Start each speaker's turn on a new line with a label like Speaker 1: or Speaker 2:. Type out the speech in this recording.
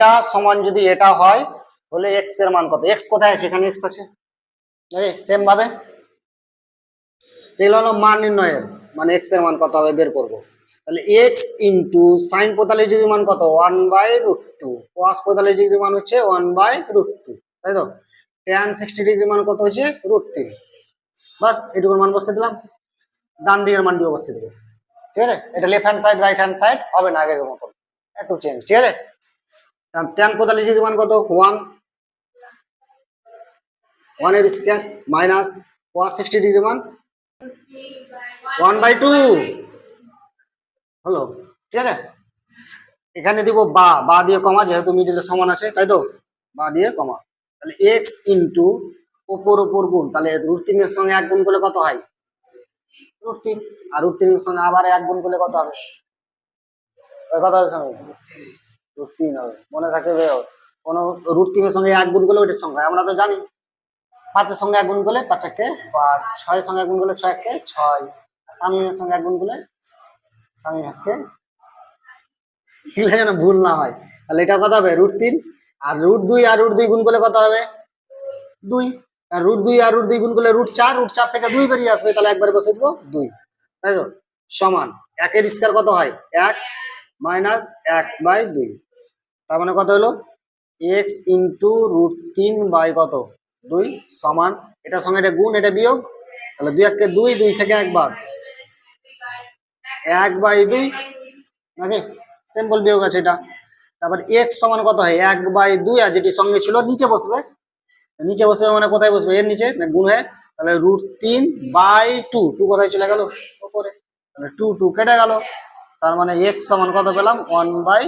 Speaker 1: এটা সমান যদি এটা হয়, তাহলে এক্সের মান কত? এক্স কোথায় আছে? এখানে এক্স আছে। সেম ভাবে। এগুলো হলো মান নির্ণয়ের। মানে এক্সের মান কত হবে? বের করব। তাহলে এক্স ইন্টু সাইন পঁয়তাল্লিশ ডিগ্রি মান কত? ওয়ান বাই রুট টু কোয়াস পঁয়তাল্লিশ ডিগ্রি মান হচ্ছে ওয়ান বাই রুট টু তাই তো? ট্যান সিক্সটি ডিগ্রি মান কত হচ্ছে? রুট তিন বাস, এটুকুর মান বসিয়ে দিলাম। ডান দিকের মানটি বসিয়ে দেবো। ঠিক আছে? এটা left hand side right hand side হবে না আগের মতন। একটু চেঞ্জ ঠিক আছে? ট্যান পঁয়তাল্লিশ ডিগ্রি মান কত? ওয়ান ওয়ানের square minus cos sixty degree মান। ওয়ান বাই টু হলো, ঠিক আছে? এখানে দিব বা বা দিয়ে কমা, যেহেতু মিডিলে সমান আছে, তাই তো? বা দিয়ে কমা। তাহলে এক্স ইন্টু ওপর ওপর গুণ। তাহলে রুট তিনের সঙ্গে এক গুণ করলে কত হয়? রুট তিন। আর রুট তিনের সঙ্গে আবার এক গুণ করলে কত হবে? কত হবে রুট তিন হবে। মনে থাকবে কোনো রুট সঙ্গে এক গুণ করলে ওইটার সঙ্গে আমরা তো জানি, পাঁচের সঙ্গে এক গুণ করলে পাঁচ একে পাঁচ ছয়ের সঙ্গে এক গুণ করলে ছয় একে ছয়। আর স্বামীর সঙ্গে এক গুণ করলে স্বামী একে এগুলো যেন ভুল না হয়। তাহলে এটা কত হবে, রুট তিন। আর রুট দুই আর রুট দুই গুণ করলে কত হবে? দুই। আর রুট দুই আর রুট দুই গুণ করলে রুট চার। রুট চার থেকে দুই বেরিয়ে আসবে, তাহলে একবার বসে দেবো দুই। তাই তো? সমান। একের স্কোয়ার কত হয়? এক। মাইনাস এক বাই দুই। তার মানে কত হলো? এক্স ইন্টু রুট তিন বাই কত? দুই সমান। এটার সঙ্গে এটা গুণ, এটা বিয়োগ। তাহলে দুই এককে দুই দুই থেকে এক বাদ। এক বাই দুই, নাকি? সিম্পল বিয়োগ আছে এটা। তারপর এক্স সমান কত হয়? এক বাই দুই, আর যেটি সঙ্গে ছিল নিচে বসবে। নিচে বসবে মানে কোথায় বসবে? এর নিচে না গুণ হয়ে। তাহলে রুট তিন বাই টু টু কোথায় চলে গেল? ওপরে। তাহলে টু টু কেটে গেল। তার মানে এক্স সমান কত পেলাম? One by